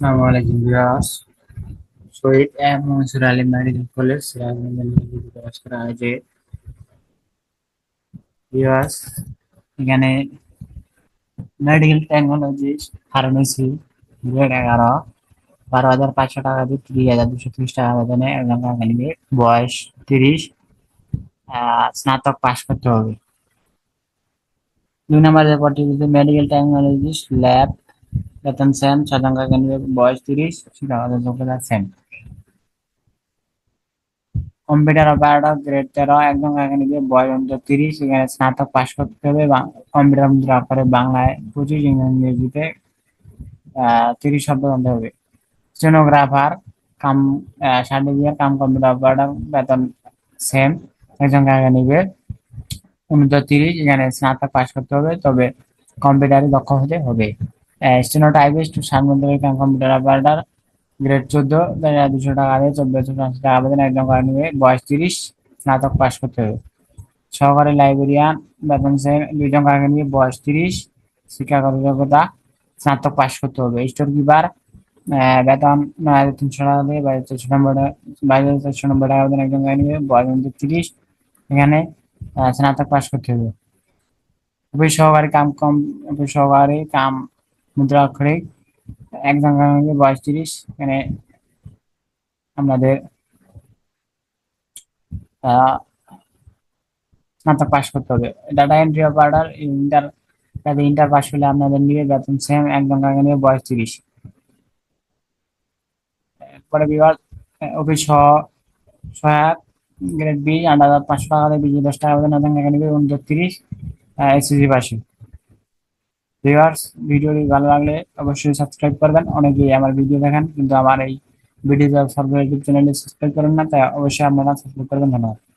আসসালামু আলাইকুম viewers. Shahid M Mansur Ali medical college Sirajganj করা হয়েছে ভিউয়ার্স, এখানে মেডিকেল টেকনোলজি ফার্মেসি গ্রেড এগারো। বারো হাজার পাঁচশো টাকা দিয়ে তিরিশ হাজার দুশো ত্রিশ টাকা বেতনে বয়স তিরিশ স্নাতক পাশ করতে হবে। দুই নম্বর যে পদটি মেডিকেল টেকনোলজিস্ট ল্যাব সেম ছজন কাকে নিবে বয়স তিরিশ শিক্ষাগত যোগ্যতা সেম। কম্পিউটার অপারেটর গ্রেড তেরো একজন নিবে বয়স অন্তত তিরিশ এখানে স্নাতক পাশ করতে হবে কম্পিউটার মুদ্রা করে বাংলায় পঁচিশ, ইংরেজিতে তিরিশ শব্দ জানতে হবে। Stenographer, cum certificate, cum computer operator, বেতন সেম একজন নিবে উনত্রিশ তিরিশ এখানে স্নাতক পাশ করতে হবে, তবে কম্পিউটারে দক্ষ হতে হবে। স্টেনো টাইপিস্ট সার্বজনীন কম্পিউটার অপারেটর গ্রেড চোদ্দ দুশো টাকা দিয়ে চোদ্দশো পঞ্চাশ টাকা বেতন একজন করে নিবে। বয়স তিরিশ স্নাতক পাশ করতে হবে। সহকারী লাইব্রেরিয়ান বেতন সেম দুইজন কাকে নিয়ে বয়স তিরিশ শিক্ষাগত যোগ্যতা স্নাতক পাশ করতে হবে। স্টোর কিপার বেতন নয় হাজার তিনশো টাকা দিয়ে বাইশ চারশো নম্বর বাইশ হাজার চারশো নব্বই টাকা বেতন একজন কাকে নিবে। বয়স তিরিশ এখানে আহ, স্নাতক পাশ করতে হবে। অফিস সহকারী কাম কম অফিস সহকারী কাম মুদ্রা একজন কাকে নিবে বয়স তিরিশ এখানে আহ, স্নাতক পাশ করতে হবে। ডাটা এন্ট্রি অপারেটর ইন্টার তাদের ইন্টার পাস হলে আপনাদের নিবে বেতন সেম একজন কাকে নিবে বয়স তিরিশ। এরপরে বিভাগ অফিস সহ সহায়ক গ্রেড বি আট হাজার পাঁচশো টাকা দিয়ে বিজি দশ টাকা একজন কাকে নিবে উনত্রিশ এসএসসি পাশে। ভিউয়ার্স ভিডিওটি ভালো লাগলে অবশ্যই সাবস্ক্রাইব করবেন। অনেকেই আমার ভিডিও দেখেন, কিন্তু আমার এই ভিডিও ইউটিউব চ্যানেলটি সাবস্ক্রাইব করেন না, তাই অবশ্যই আপনারা সাবস্ক্রাইব করবেন। ধন্যবাদ।